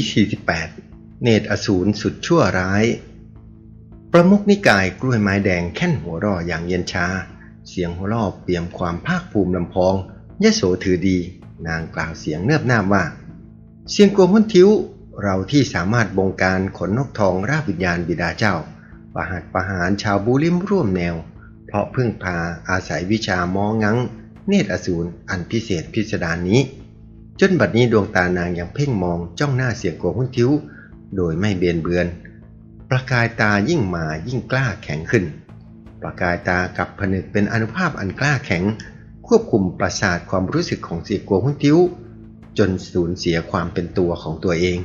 ที่48 เนตรอสูรสุดชั่วร้าย ประมุขนิกายกล้วยไม้แดงแค่นหัวร่ออย่างเย็นชา เสียงหัวราะเปี่ยมความภาคภูมิลำพองยะโสถือดี นางกล่าวเสียงเนืบหน้าว่า เสียงกลัวหุ้นทิ้ว เราที่สามารถบงการขนนกทองราชวิญญาณบิดาเจ้า ประหัตประหารชาวบูริมร่วมแนว เพราะพึ่งพาอาศัยวิชามองงังเนตรอสูรอันพิเศษพิสดารนี้ จนบัดนี้ดวงตานางยังเพ่งมองจ้องหน้าเสียงโกหุ้นทิ้ว โดยไม่เบียนเบือน ประกายตายิ่งมายิ่งกล้าแข็งขึ้น ประกายตากับผนึกเป็นอนุภาพอันกล้าแข็ง ควบคุมประสาทความรู้สึกของเสียงโกหุ้นทิ้ว จนสูญเสียความเป็นตัวของตัวเอง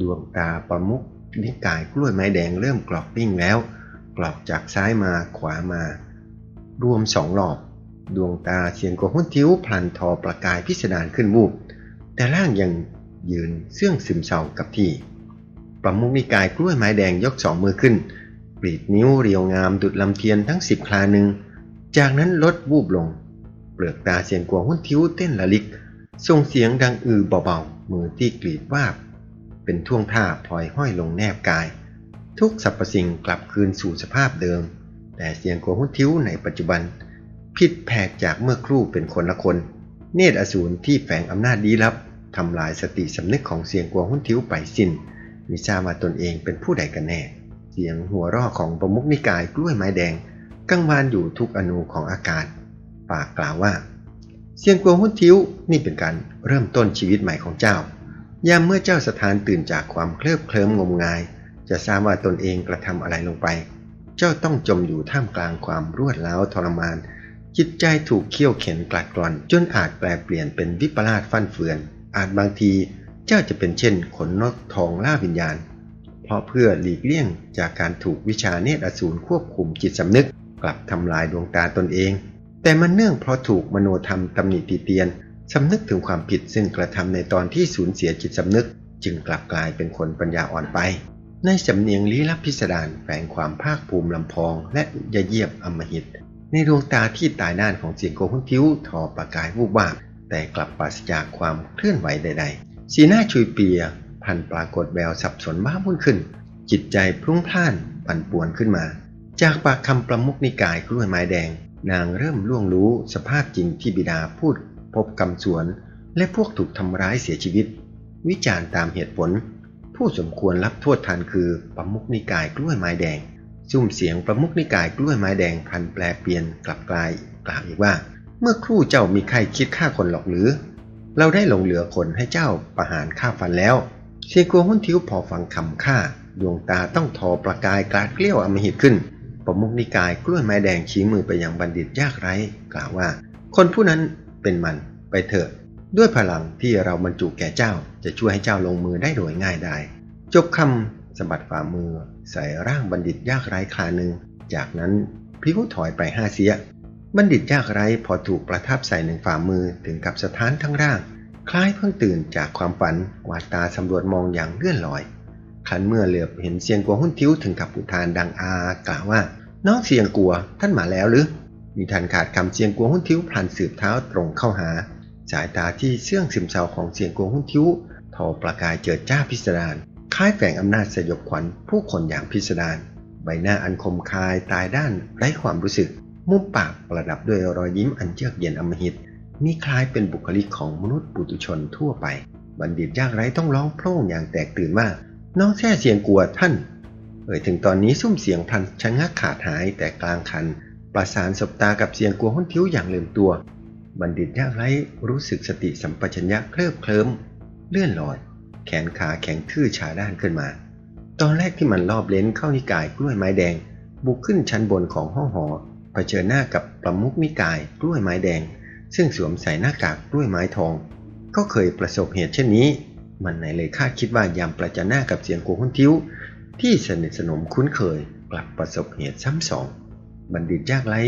ดวงตาประมุขนิกายกล้วยไม้แดงเริ่มกรอกปิ้งแล้ว กรอกจากซ้ายมาขวามารวมสองรอบ ดวงตาเสียงโกหุ้นทิ้วพลันทอประกายพิสดารขึ้นวูบ แต่ร่างยังยืนเสื่องซึมเศร้ากับที่ประมุขนิกายกล้วยไม้แดงยกสองมือขึ้นปลีดนิ้วเรียวงามดุดลำเทียนทั้งสิบคลาหนึ่ง จากนั้นลดวูบลง เปลือกตาเสียงกวงหุ้นทิ้วเต้นละลิกส่งเสียงดังอือเบาๆ มือที่กรีดวาบ เป็นท่วงท่าพลอยห้อยลงแนบกาย ทุกสรรพสิ่งกลับคืนสู่สภาพเดิม แต่เสียงกวงหุ้นทิ้วในปัจจุบัน ผิดแผกจากเมื่อครู่เป็นคนละคน เนตรอสูรที่แฝงอำนาจดีลับ ทำลายสติสำนึกของเสียงกวงหุ้นทิ้วไปสิ้นมิทราบว่าตนเองเป็นผู้ใดกันแน่ เสียงหัวราะของประมุขนิกายกล้วยไม้แดงกังวานอยู่ทุกอนูของอากาศ ปากกล่าวว่า เสียงกวงหุ้นทิ้วนี่เป็นการเริ่มต้นชีวิตใหม่ของเจ้ายามเมื่อเจ้าสถานตื่นจากความเคลิบเคลิ้มงมงาย จะทราบว่าตนเองกระทำอะไรลงไป เจ้าต้องจมอยู่ท่ามกลางความรวดร้าวทรมาน จิตใจถูกเคี่ยวเข็นกลัดกร่อน จนอาจแปลเปลี่ยนเป็นวิปลาสฟั่นเฟือน อาจบางทีเจ้าจะเป็นเช่นขนนกทองล่าวิญญาณ เพราะเพื่อหลีกเลี่ยงจากการถูกวิชาเนตรอสูรควบคุมจิตสำนึก กลับทำลายดวงตาตนเอง แต่มันเนื่องเพราะถูกมโนธรรมตำหนิติเตียนสำนึกถึงความผิดซึ่งกระทำในตอนที่สูญเสียจิตสำนึก จึงกลับกลายเป็นคนปัญญาอ่อนไป ในสำเนียงลี้ลับพิสดารแฝงความภาคภูมิลำพอง และยะเยียบอมหิต ในดวงตาที่ตายด้านของเสียงโกหุ้นทิ้วทอประกายวูบวาบ แต่กลับปราศจากความเคลื่อนไหวใด ๆ สีหน้าชุยเปีย พันปรากฏแววสับสนบ้าวุ่นขึ้น จิตใจพรุ่งพล่านปั่นป่วนขึ้นมา จากปากคำประมุขนิกายกล้วยไม้แดง นางเริ่มล่วงรู้สภาพจริงที่บิดาพูด พบกำสวน และพวกถูกทำร้ายเสียชีวิต วิจารณ์ตามเหตุผล ผู้สมควรรับโทษทันคือประมุขนิกายกล้วยไม้แดงซุ่มเสียงประมุขนิกายกล้วยไม้แดงพันแปลเปลี่ยนกลับกลายกล่าวอีกว่า เมื่อครู่เจ้ามีใครคิดฆ่าคนหรอกหรือ เราได้หลงเหลือคนให้เจ้าประหารฆ่าฟันแล้วเสียงกัวหุ้นทิวพอฟังคำฆ่า ดวงตาต้องทอประกายกราดเกลี้ยวอมหิตขึ้นประมุขนิกายกล้วยไม้แดงชี้มือไปยังบัณฑิตยากไร้ กล่าวว่า คนผู้นั้นเป็นมันไปเถอะ ด้วยพลังที่เราบรรจุแก่เจ้าจะช่วยให้เจ้าลงมือได้โดยง่ายได้จบคำสะบัดฝ่ามือ ใส่ร่างบัณฑิตยากไร้คลาหนึ่งจากนั้นพลิ้วถอยไปห้าเสีย บัณฑิตยากไร้พอถูกประทับใส่หนึ่งฝ่ามือถึงกับสถานทั้งร่าง คล้ายเพิ่งตื่นจากความฝันกวาดตาสำรวจมองอย่างเลื่อนลอยขันเมื่อเหลือบเห็นเสียงกัวหุ้นทิ้วถึงกับอุทานดังอากล่าวว่า น้องเสียงกัวท่านมาแล้วหรือมีทันขาดคำเสียงกัวหุ้นทิ้วพลันสืบเท้าตรงเข้าหา สายตาที่เสื่องซึมเศร้าของเสียงกัวหุ้นทิ้วทอประกายเจิดจ้าพิสดารคล้ายแฝงอำนาจสยบขวัญผู้คนอย่างพิสดารใบหน้าอันคมคายตายด้านไร้ความรู้สึก มุมปากประดับด้วยรอยยิ้มอันเยือกเย็นอมหิตมีคล้ายเป็นบุคลิกของมนุษย์ปุถุชนทั่วไป บัณฑิตยากไร้ต้องร้องโพร่งอย่างแตกตื่นว่า น้องแท้เสียงกลัวท่าน เอ่ยถึงตอนนี้ซุ้มเสียงพลันชะงักขาดหายแต่กลางคัน ประสานสบตากับเสียงกลัวห้นทิ้วอย่างลืมตัว บัณฑิตยากไร้รู้สึกสติสัมปชัญญะเคลิบเคลิ้ม เลื่อนลอย แขนขาแข็งทื่อชาด้านขึ้นมา ตอนแรกที่มันรอบเลนเข้านิกายกล้วยไม้แดง บุกขึ้นชั้นบนของห้องหอ เผชิญหน้ากับประมุขนิกายกล้วยไม้แดง ซึ่งสวมใส่หน้ากากกล้วยไม้ทอง ก็เคยประสบเหตุเช่นนี้ มันไหนเลยคาดคิดว่ายามประจันหน้ากับเสียงโกหุ้นทิ้ว ที่สนิทสนมคุ้นเคยกลับประสบเหตุซ้ำสอง บัณฑิตยากไร้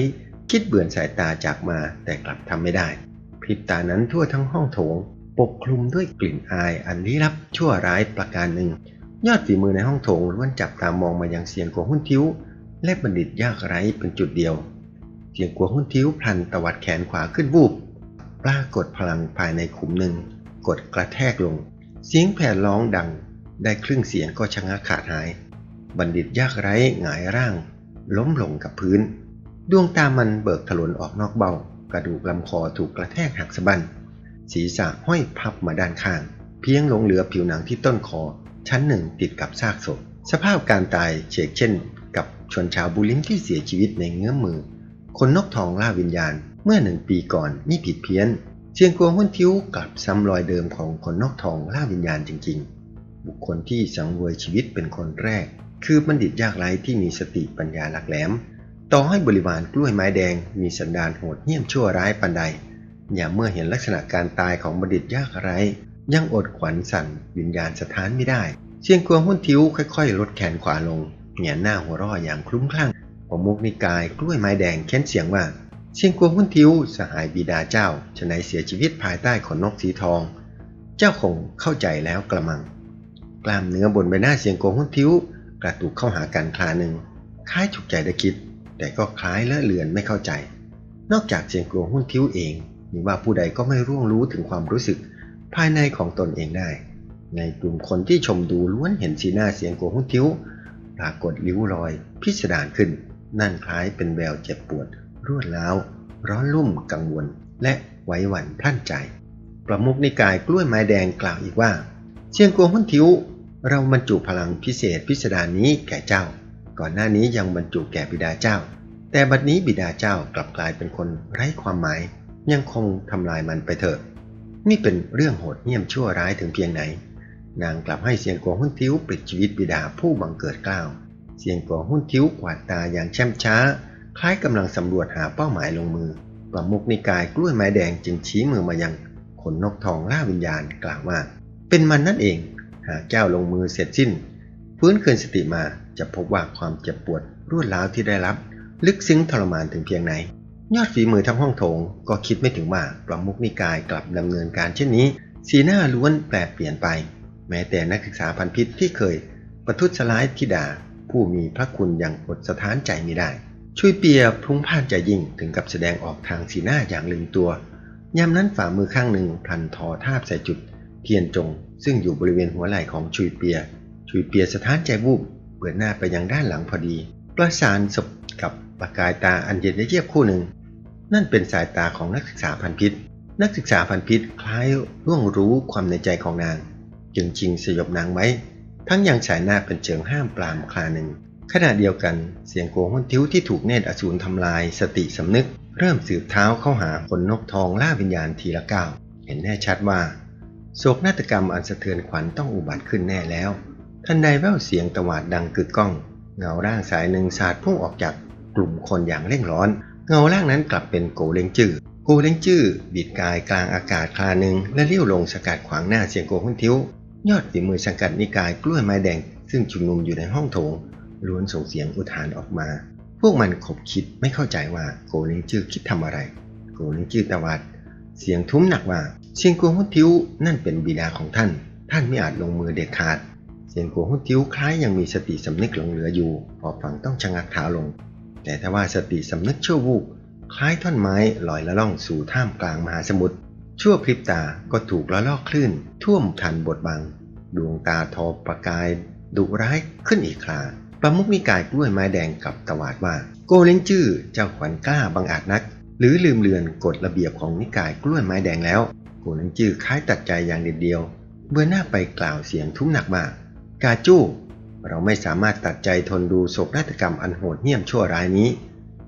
คิดเบื่อสายตาจากมาแต่กลับทำไม่ได้พริบตานั้นทั่วทั้งห้องโถง ปกคลุมด้วยกลิ่นอายอันลี้ลับชั่วร้ายประการหนึ่ง ยอดฝีมือในห้องโถงล้วนจับตามองมายังเสียงกัวหุ้นทิ้ว และบัณฑิตยากไร้เป็นจุดเดียว เสียงกัวหุ้นทิ้วพลันตวัดแขนขวาขึ้นวูบปรากฏพลังภายในขุมหนึ่ง กดกระแทกลง เสียงแผ่ร้องดัง ได้ครึ่งเสียงก็ชะงักขาดหาย บัณฑิตยากไร้หงายร่าง ล้มลงกับพื้น ดวงตามันเบิกถลนออกนอกเบา กระดูกลำคอถูกกระแทกหักสะบันศีรษะห้อยพับมาด้านข้าง เพียงหลงเหลือผิวหนังที่ต้นคอ ชั้นหนึ่งติดกับซากศพ สภาพการตายเฉกเช่น กับชนชาวบุลิมที่เสียชีวิตในเงื้อมมือ คนนกทองล่าวิญญาณเมื่อหนึ่งปีก่อนนี่ผิดเพี้ยนเชียงกวงหุ้นทิ้วกลับซ้ำรอยเดิมของคนนกทองล่าวิญญาณจริง ๆ บุคคลที่สังเวยชีวิตเป็นคนแรก คือบัณฑิตยากไร้ที่มีสติปัญญาหลักแหลม ต่อให้บริวารกล้วยไม้แดงมีสันดานโหดเหี้ยมชั่วร้ายปันใด อย่าเมื่อเห็นลักษณะการตายของบัณฑิตยากไร้ยังอดขวัญสั่นวิญญาณสถานไม่ได้ เชียงกวงหุ้นทิ้วค่อย ๆ ลดแขนขวาลงเหงียนหน้าหัวร่ออย่างคลุ้มคลั่ง ผมมุกนิกายกล้วยไม้แดงเค้นเสียงว่าเชียงกวงหุ้นทิ้วสหายบิดาเจ้าฉนัยเสียชีวิตภายใต้ขนนกสีทอง เจ้าคงเข้าใจแล้วกระมัง กล้ามเนื้อบนใบหน้าเชียงกวงหุ้นทิ้วกระตุกเข้าหากันคลาหนึ่งคล้ายฉุกใจได้คิด แต่ก็คล้ายเลอะเลือนไม่เข้าใจ นอกจากเชียงกวงหุ้นทิ้วเองมีว่าผู้ใดก็ไม่ร่วงรู้ถึงความรู้สึก ภายในของตนเองได้ ในกลุ่มคนที่ชมดูล้วนเห็นสีหน้าเสียงกวงหุ้นทิ้วปรากฏริ้วรอยพิสดารขึ้น นั่นคล้ายเป็นแววเจ็บปวด รวดร้าว ร้อนลุ่มกังวล และไหวหวั่นพลั่นใจ ประมุขนิกายกล้วยไม้แดงกล่าวอีกว่า เชียงกวงหุ้นทิว เราบรรจุพลังพิเศษพิสดารนี้แก่เจ้า ก่อนหน้านี้ยังบรรจุแก่บิดาเจ้า แต่บัดนี้บิดาเจ้ากลับกลายเป็นคนไร้ความหมาย ยังคงทำลายมันไปเถอะ นี่เป็นเรื่องโหดเหี้ยมชั่วร้ายถึงเพียงไหน นางกลับให้เสียงกวงหุ้นทิวปิดชีวิตบิดาผู้บังเกิดกล้าว เสียงกวงหุ้นทิ้วกวาดตาอย่างแช่มช้า คล้ายกำลังสำรวจหาเป้าหมายลงมือประมุกนิกายกล้วยไม้แดงจึงชี้มือมายังขนนกทองล่าวิญญาณกล่าวว่า เป็นมันนั่นเอง หากเจ้าลงมือเสร็จสิ้น ฟื้นคืนสติมาจะพบว่าความเจ็บปวดรวดร้าวที่ได้รับ ลึกซึ้งทรมานถึงเพียงไหน ยอดฝีมือทั้งห้องโถง ก็คิดไม่ถึงว่าประมุกนิกายกลับดำเนินการเช่นนี้ สีหน้าล้วนแปรเปลี่ยนไป แม้แต่นักศึกษาพันพิษที่เคยประทุษร้ายธิดา ผู้มีพระคุณอย่างอดสถานใจไม่ได้ ช่วยเปียพลุ้งพ่านใจยิ่งถึงกับแสดงออกทางสีหน้าอย่างลืมตัวยามนั้นฝ่ามือข้างหนึ่งพลันทอทาบใส่จุด เทียนจง ซึ่งอยู่บริเวณหัวไหล่ของชุยเปีย ชุยเปียสถานใจวูบเปิดหน้าไปยังด้านหลังพอดี ประสานศพกับประกายตาอันเย็นเยียบคู่หนึ่ง นั่นเป็นสายตาของนักศึกษาพันพิษ นักศึกษาพันพิษคล้ายร่วงรู้ความในใจของนาง จึงชิงสยบนางไว้ ทั้งยังฉายหน้าเป็นเชิงห้ามปรามคลาหนึ่ง ขณะเดียวกันเสียงโกงหุ้นทิ้วที่ถูกเนตรอสูรทำลายสติสำนึก เริ่มสืบเท้าเข้าหาคนนกทองล่าวิญญาณทีละก้าวเห็นแน่ชัดว่าโศกนาฏกรรมอันสะเทือนขวัญต้องอุบัติขึ้นแน่แล้วทันใดแว่วเสียงตวาดดังกึกก้อง เงาร่างสายหนึ่งสาดพุ่งออกจากกลุ่มคนอย่างเร่งร้อน เงาร่างนั้นกลับเป็นโกเล้งจื้อโกเล้งจื้อบิดกายกลางอากาศคลาหนึ่งและเลี้ยวลงสกัดขวางหน้าเสียงโกหุ้นทิ้ว ยอดฝีมือสังกัดนิกายกล้วยไม้แดงซึ่งชุมนุมอยู่ในห้องโถงล้วนส่งเสียงอุทานออกมา พวกมันขบคิดไม่เข้าใจว่าโกเล้งจื้อคิดทำอะไร โกเล้งจื้อตวาดเสียงทุ้มหนักว่าเชียงกัวหุ้นทิ้วนั่นเป็นบิดาของท่าน ท่านไม่อาจลงมือเด็ดขาดเสียงกัวหุ้นทิ้วคล้ายยังมีสติสำนึกหลงเหลืออยู่ พอฟังต้องชะงักเท้าลง แต่ถ้าว่าสติสำนึกชั่ววูบคล้ายท่อนไม้ลอยละล่องสู่ท่ามกลางมหาสมุทร ชั่วพริบตาก็ถูกละลอกคลื่น ท่วมทันบทบัง ดวงตาทอประกาย ดุร้ายขึ้นอีกคราประมุกนิกายกล้วยไม้แดงกับตวาดว่า โกเล้งจื้อเจ้าขวัญกล้าบังอาจนัก หรือลืมเลือนกฎระเบียบของนิกายกล้วยไม้แดงแล้ว โกเล้งจื้อคล้ายตัดใจอย่างเด็ดเดียว เบื่อหน้าไปกล่าวเสียงทุ้มหนักมากกาจู้เราไม่สามารถตัดใจทนดูโศกนาฏกรรมอันโหดเหี้ยมชั่วร้ายนี้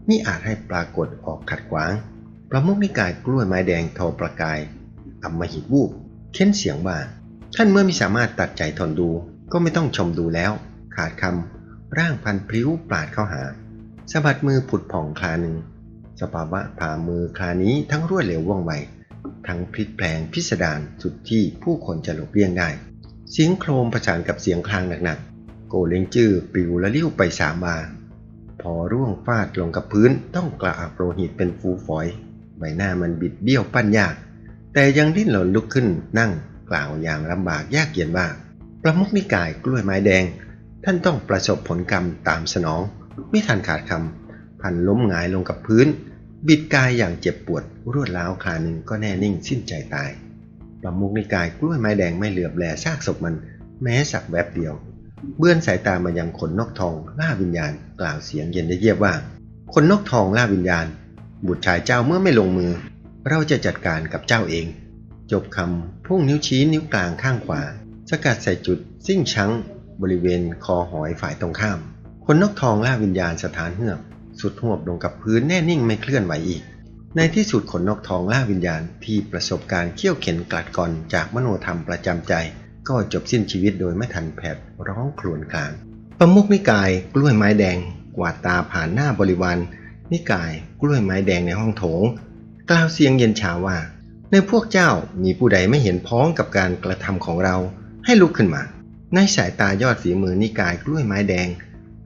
มิอาจให้ปรากฏออกขัดขวาง ประมุขนิกายกล้วยไม้แดงโทอประกายอำมหิตวูบเค้นเสียงว่าท่านเมื่อไม่สามารถตัดใจทนดูก็ไม่ต้องชมดูแล้ว ขาดคำร่างพันพลิ้วปราดเข้าหาสะบัดมือผุดผ่องคลาหนึ่งสภาวะผ่ามือคลานี้ทั้งรวดเร็วว่องไวทั้งพลิกแปลงพิสดารสุดที่ผู้คนจะหลบเลี่ยงได้ เสียงโครมประสานกับเสียงคลางหนักๆ โกเลงจื้อปลิวและลิ้วไปสามบา พอร่วงฟาดลงกับพื้นต้องกระอักโลหิตเป็นฟูฝอย ใบหน้ามันบิดเบี้ยวปั้นยาก แต่ยังดิ้นหล่นลุกขึ้นนั่งกล่าวอย่างลำบากยากเย็นว่าประมุขนิกายกล้วยไม้แดง ท่านต้องประสบผลกรรมตามสนอง ไม่ทันขาดคำพันล้มหงายลงกับพื้น บิดกายอย่างเจ็บปวดรวดร้าวคลาหนึ่งก็แน่นิ่งสิ้นใจตาย ประมุกนิกายกล้วยไม้แดงไม่เหลือบแลซากศพมัน แม้สักแวบเดียว เบื้อนสายตามายังขนนกทองล่าวิญญาณ กล่าวเสียงเย็นเยียบว่าคนนกทองล่าวิญญาณ บุตรชายเจ้าเมื่อไม่ลงมือ เราจะจัดการกับเจ้าเอง จบคำพุ่งนิ้วชี้นิ้วกลางข้างขวา สกัดใส่จุดซิ่งชังบริเวณคอหอยฝ่ายตรงข้าม คนนกทองล่าวิญญาณสถานเหือกสุดหวบลงกับพื้นแน่นิ่งไม่เคลื่อนไหวอีก ในที่สุดขนนกทองล่าวิญญาณที่ประสบการณ์เขี่ยวเข็นกลัดกร่อนจากมโนธรรมประจำใจ ก็จบสิ้นชีวิตโดยไม่ทันแผดร้องครวญครางประมุกนิกายกล้วยไม้แดงกวาดตาผ่านหน้าบริวาร นิกายกล้วยไม้แดงในห้องโถง กล่าวเสียงเย็นชาว่า ในพวกเจ้ามีผู้ใดไม่เห็นพ้องกับการกระทำของเราให้ลุกขึ้นมา ในสายตายอดฝีมือนิกายกล้วยไม้แดง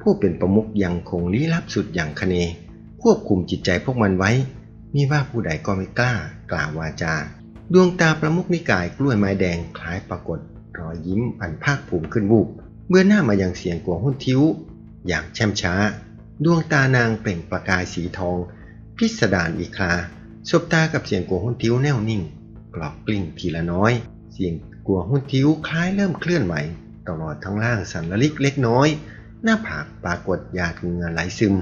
ผู้เป็นประมุขยังคงลี้ลับสุดอย่างคเน ควบคุมจิตใจพวกมันไว้มีว่าผู้ใดก็ไม่กล้ากล่าววาจา ดวงตาประมุขนิกายกล้วยไม้แดงคล้ายปรากฏรอยยิ้มอันภาคภูมิขึ้นวูบเมื่อหน้ามายังเสียงกวงหุ้นทิ้ว อย่างแช่มช้า ดวงตานางเปล่งประกายสีทอง พิสดารอีคราสบตากับเสียงกัวหุ้นทิ้วแน่วนิ่ง กรอกกลิ้งทีละน้อย เสียงกัวหุ้นทิ้วคล้ายเริ่มเคลื่อนไหวตลอดทั้งล่างสันละลิกเล็กน้อย หน้าผากปรากฏหยาดเหงื่อไหลซึม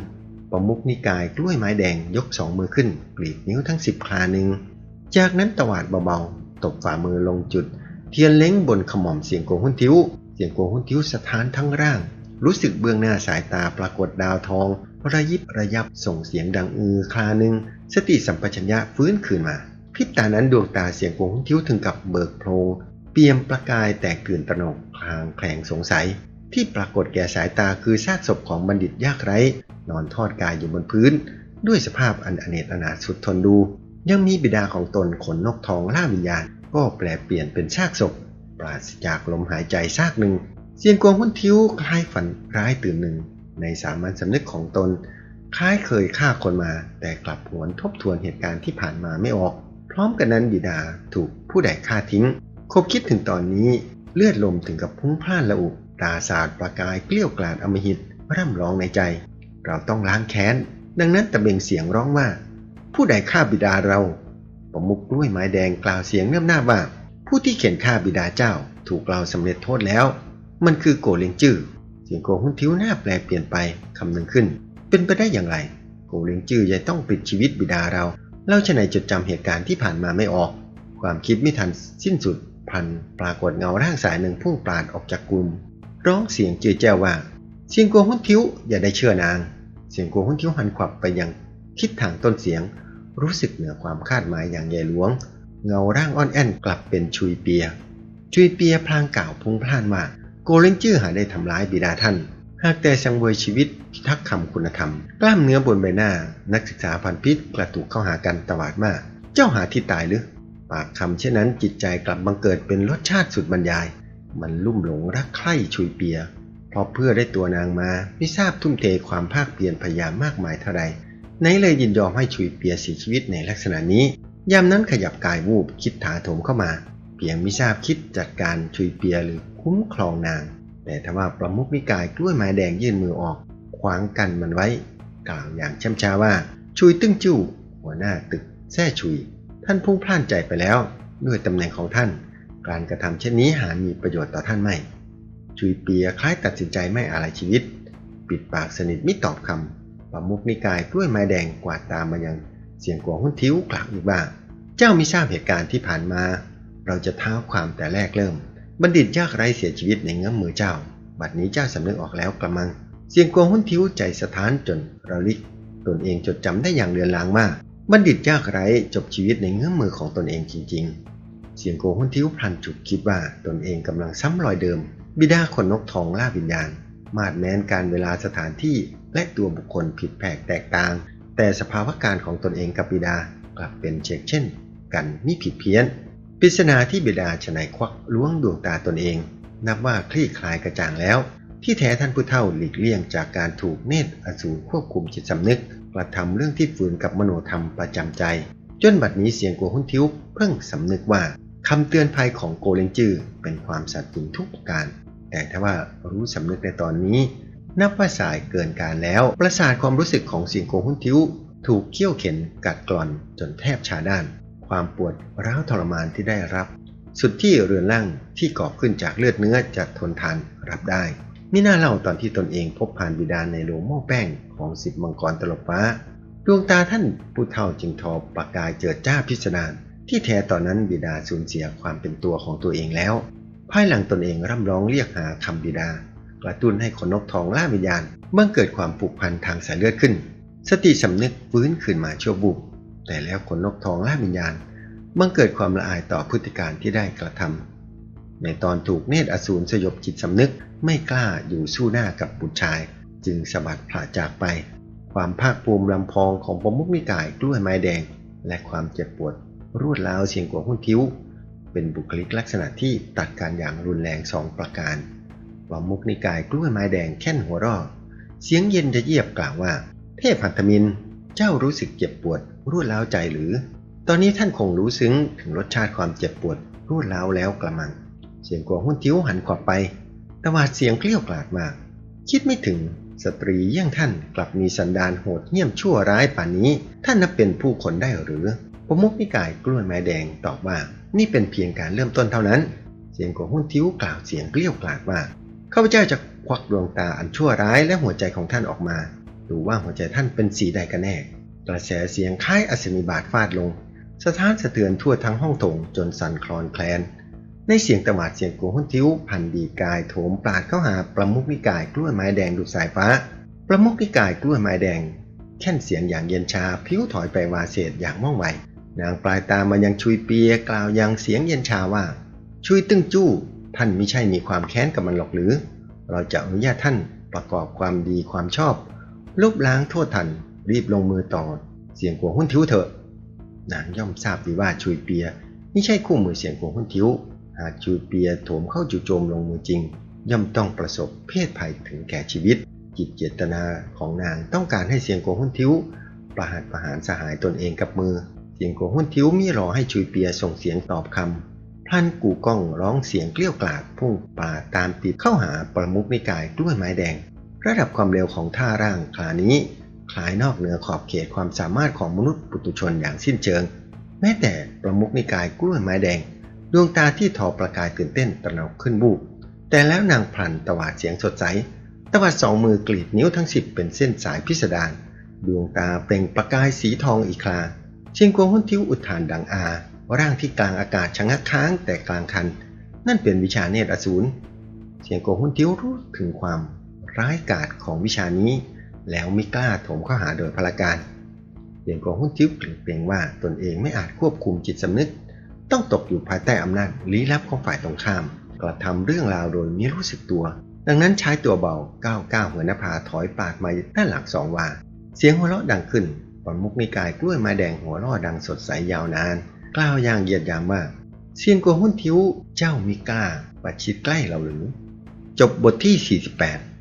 ประมุกนิกายกล้วยไม้แดงยกสองมือขึ้นกรีดนิ้วทั้งสิบคลาหนึ่งจากนั้นตวาดเบาๆ ตบฝ่ามือลงจุด เทียนเล้งบนขมอมเสียงโกงหุ้นทิ้ว เสียงโกงหุ้นทิ้วสถานทั้งร่าง รู้สึกเบื้องหน้าสายตาปรากฏดาวทอง ระยิบระยับส่งเสียงดังอือคลาหนึ่งสติสัมปชัญญะฟื้นคืนมาพิบตานั้นดวงตาเสียงโกงทิ้วถึงกับเบิกโพลงเปี่ยมประกายแตกตื่นตระหนกพลางแผลงสงสัย ที่ปรากฏแก่สายตาคือซากศพของบัณฑิตยากไร้ นอนทอดกายอยู่บนพื้น ด้วยสภาพอันอเนจอนาถสุดทนดู ยังมีบิดาของตนขนนกทองล่าวิญญาณ ก็แปลเปลี่ยนเป็นซากศพ ปราศจากลมหายใจซากหนึ่ง เสียงกวงหุ้นทิ้วคล้ายฝันร้ายตื่นหนึ่ง ในสามัญสำนึกของตน คล้ายเคยฆ่าคนมา แต่กลับหวนทบทวนเหตุการณ์ที่ผ่านมาไม่ออก พร้อมกันนั้นบิดาถูกผู้ใดฆ่าทิ้ง คบคิดถึงตอนนี้เลือดลมถึงกับพุ่งพล่านละอุตาสาดประกายเกลี้ยวกล่อมอมหิตร่ำร้องในใจ เราต้องล้างแค้น ดังนั้นตะเบงเสียงร้องว่า ผู้ใดฆ่าบิดาเราประมุกด้วยไม้แดงกล่าวเสียงเนื่อหน้าว่า ผู้ที่เขียนฆ่าบิดาเจ้า ถูกเราสำเร็จโทษแล้ว มันคือโกเลงจื้อเสียงโกหุ้นทิวหน้าแปลเปลี่ยนไปคำหนึ่งขึ้น เป็นไปได้อย่างไร โกเลงจื้อจะต้องปิดชีวิตบิดาเราเล่าชนายจดจำเหตุการณ์ที่ผ่านมาไม่ออก ความคิดไม่ทันสิ้นสุดพันปรากฏเงาร่างสายหนึ่งพุ่งปราดออกจากกลุ่มร้องเสียงเจือแจ้วว่าเสียงกัวหุ้นทิ้วอย่าได้เชื่อนาง เสียงกัวหุ้นทิ้วหันขวับไปยังทิศทางต้นเสียง รู้สึกเหนือความคาดหมายอย่างใหญ่หลวง เงาร่างอ่อนแอนกลับเป็นชุยเปีย ชุยเปียพลางกล่าวพุงพล่านว่า โกเลนจื้อหาได้ทำร้ายบิดาท่าน หากแต่สังเวยชีวิตพิทักษ์คำคุณธรรม กล้ามเนื้อบนใบหน้า นักศึกษาพันพิษกระตุกเข้าหากันตวาดมาก เจ้าหาที่ตายหรือ ปากคำเช่นนั้นจิตใจกลับบังเกิดเป็นรสชาติสุดบรรยาย มันลุ่มหลงรักใคร่ชุยเปีย เพราะเพื่อได้ตัวนางมาไม่ทราบทุ่มเทความภาคเพียรพยายามมากมายเท่าใดไหนเลยยินยอมให้ชุยเปียเสียชีวิตในลักษณะนี้ยามนั้นขยับกายวูบคิดถาโถมเข้ามา เพียงไม่ทราบคิดจัดการชุยเปียหรือ คุ้มครองนาง แต่ทว่าประมุขนิกายกล้วยไม้แดงยื่นมือออก ขวางกันมันไว้ กล่าวอย่างช่ำช้าว่าชุยตึ้งจู้หัวหน้าตึกแท่ชุย ท่านพุ่งพล่านใจไปแล้ว ด้วยตำแหน่งของท่าน การกระทำเช่นนี้หามีประโยชน์ต่อท่านไม่ ชุยเปียคล้ายตัดสินใจไม่อะไรชีวิต ปิดปากสนิทไม่ตอบคำประมุขนิกายกล้วยไม้แดงกวาดตามมายังเสียงกวงหุ้นทิ้วกล่าวอีกว่า เจ้ามิทราบเหตุการณ์ที่ผ่านมา เราจะเท้าความแต่แรกเริ่ม บัณฑิตยากไร้เสียชีวิตในเงื้อมมือเจ้า บัดนี้เจ้าสำนึกออกแล้วกระมัง เสียงกวงหุ้นทิ้วใจสถานจนระลิก ตนเองจดจำได้อย่างเลือนลางมาก บัณฑิตยากไร้จบชีวิตในเงื้อมมือของตนเองจริง ๆ เสียงโกหุ้นทิ้วพลันจุดคิดว่าตนเองกำลังซ้ำรอยเดิม บิดาขนนกทองล่าวิญญาณ มาดแม้นการเวลาสถานที่และตัวบุคคลผิดแผกแตกต่าง แต่สภาวะการของตนเองกับบิดากลับเป็นเชกเช่น กันมิผิดเพี้ยน ปริศนาที่บิดาฉนัยควักล้วงดวงตาตนเอง นับว่าคลี่คลายกระจ่างแล้ว ที่แท้ท่านผู้เฒ่าหลีกเลี่ยงจากการถูกเนตรอสูรควบคุมจิตสำนึกกระทำเรื่องที่ฝืนกับมโนธรรมประจำใจ จนบัดนี้เสียงกัวหุ้นทิ้วเพิ่งสำนึกว่าคำเตือนภัยของโกเลงจือเป็นความสัตย์จริงทุกประการ แต่ถ้าว่ารู้สำนึกในตอนนี้ นับว่าสายเกินการแล้ว ประสาทความรู้สึกของเสียงโกหุ้นทิ้ว ถูกเคี่ยวเข็นกัดกร่อนจนแทบชาด้าน ความปวดร้าวทรมานที่ได้รับ สุดที่เรือนร่างที่ก่อขึ้นจากเลือดเนื้อจะทนทานรับได้ มิน่าเล่าตอนที่ตนเองพบผ่านบิดาในโรงหม้อแป้งของสิบมังกรตลบฟ้า ดวงตาท่านผู้เฒ่าจึงทอประกายเจิดจ้าพิสดารที่แท้ตอนนั้นบิดาสูญเสียความเป็นตัวของตัวเองแล้ว ภายหลังตนเองร่ำร้องเรียกหาคำบิดา กระตุ้นให้ขนนกทองล่าวิญญาณบังเกิดความผูกพันทางสายเลือดขึ้น สติสำนึกฟื้นขึ้นมาชั่วบุบ แต่แล้วขนนกทองล่าวิญญาณบังเกิดความละอายต่อพฤติการที่ได้กระทำในตอนถูกเนตรอสูรสยบจิตสำนึกไม่กล้าอยู่สู้หน้ากับบุตรชาย จึงสะบัดพลาจากไป ความภาคภูมิลำพองของปมุขนิกายกล้วยไม้แดง และความเจ็บปวดรวดร้าวเสียงกว่าหุ้นทิ้ว เป็นบุคลิกลักษณะที่ตัดการอย่างรุนแรงสองประการปมุขนิกายกล้วยไม้แดงแค่นหัวรอเสียงเย็นจะเยียบกล่าวว่า เทพหัตถมิน เจ้ารู้สึกเจ็บปวดรวดร้าวใจหรือ ตอนนี้ท่านคงรู้ซึ้งถึงรสชาติความเจ็บปวดรวดร้าวแล้วกระมัง เสียงกวงหุ้นทิ้วหันขวับไปตวาดเสียงเกลี้ยวกล่อดมาก คิดไม่ถึงสตรีเยี่ยงท่านกลับมีสันดานโหดเหี้ยมชั่วร้ายป่านนี้ ท่านนับเป็นผู้คนได้หรือประมุขนิกายกล้วยไม้แดงตอบว่า นี่เป็นเพียงการเริ่มต้นเท่านั้น เสียงของหุ้นทิ้วกล่าวเสียงเกลี้ยวกล่อดว่าข้าพเจ้าจะควักดวงตาอันชั่วร้ายและหัวใจของท่านออกมา ดูว่าหัวใจท่านเป็นสีใดกันแน่ กระแสเสียงคล้ายอัศนีบาทฟาดลงสถานสะเทือนทั่วทั้งห้องโถงจนสั่นคลอนแคลน ในเสียงตะหวาดเสียงกวหุ้นทิ้ว พันดีกายโถมปราดเข้าหาประมุขนิกายกล้วยไม้แดงดุสายฟ้า ประมุขนิกายกล้วยไม้แดงแค่นเสียงอย่างเย็นชาพิ้วถอยไปวาเศษอย่างว่องไวนางปลายตามายังชุยเปียกล่าวยังเสียงเย็นชาว่าชุยตึ้งจู้ ท่านไมิใช่มีความแค้นกับมันหรอกหรือ เราจะอนุญาตท่านประกอบความดีความชอบ ลบล้างโทษทัน รีบลงมือต่อ เสียงกวงหุ้นทิ้วเถอะนางย่อมทราบดีว่าชุยเปียไม่ใช่คู่มือเสียงกวงหุ้นทิ้ว หากชุยเปียโถมเข้าจู่โจมลงมือจริง ย่อมต้องประสบเพศภัยถึงแก่ชีวิต จิตเจตนาของนางต้องการให้เสียงกวงหุ้นทิ้ว ประหัตประหารสหายตนเองกับมือ เสียงกวงหุ้นทิ้วมิรอให้ชุยเปียส่งเสียงตอบคำพลันกู่ก้องร้องเสียงเกลี้ยวกล่อดพุ่งป่าดตามติดเข้าหาประมุขนิกายกล้วยไม้แดง ระดับความเร็วของท่าร่างคลานี้คลายนอกเหนือขอบเขตความสามารถของมนุษย์ปุตุชนอย่างสิ้นเชิง แม้แต่ประมุขนิกายกล้วยไม้แดง ดวงตาที่ทอประกายตื่นเต้นตระหนกขึ้นบูบแต่แล้วนางพลันตวาดเสียงสดใสตวัดสองมือกรีดนิ้วทั้งสิบเป็นเส้นสายพิสดารดวงตาเปล่งประกายสีทองอีกคราเชียงกวงหุ้นทิ้วอุทานดังอา ร่างที่กลางอากาศชะงักค้างแต่กลางคัน นั่นเป็นวิชาเนตรอสูรเชียงกวงหุ้นทิ้วรู้ถึงความ ร้ายกาจของวิชานี้ แล้วไม่กล้าโถมเข้าหาโดยพลการเชียงกวงหุ้นทิ้วเกรงว่าตนเองไม่อาจควบคุมจิตสำนึก ต้องตกอยู่ภายใต้อำนาจลี้ลับของฝ่ายตรงข้ามกระทำเรื่องราวโดยไม่รู้สึกตัว ดังนั้นใช้ตัวเบาก้าวก้าวหัวหน้าถอยปาดมาด้านหลังสองวาเสียงหัวเราะดังขึ้นปอนมุกนิกายกล้วยไม้แดงหัวเราะดังสดใสยาวนาน กล่าวอย่างเหยียดยามว่าเซียนกัวหุ้นทิ้วเจ้ามิกล้าประชิดใกล้เราหรือ จบบทที่ 48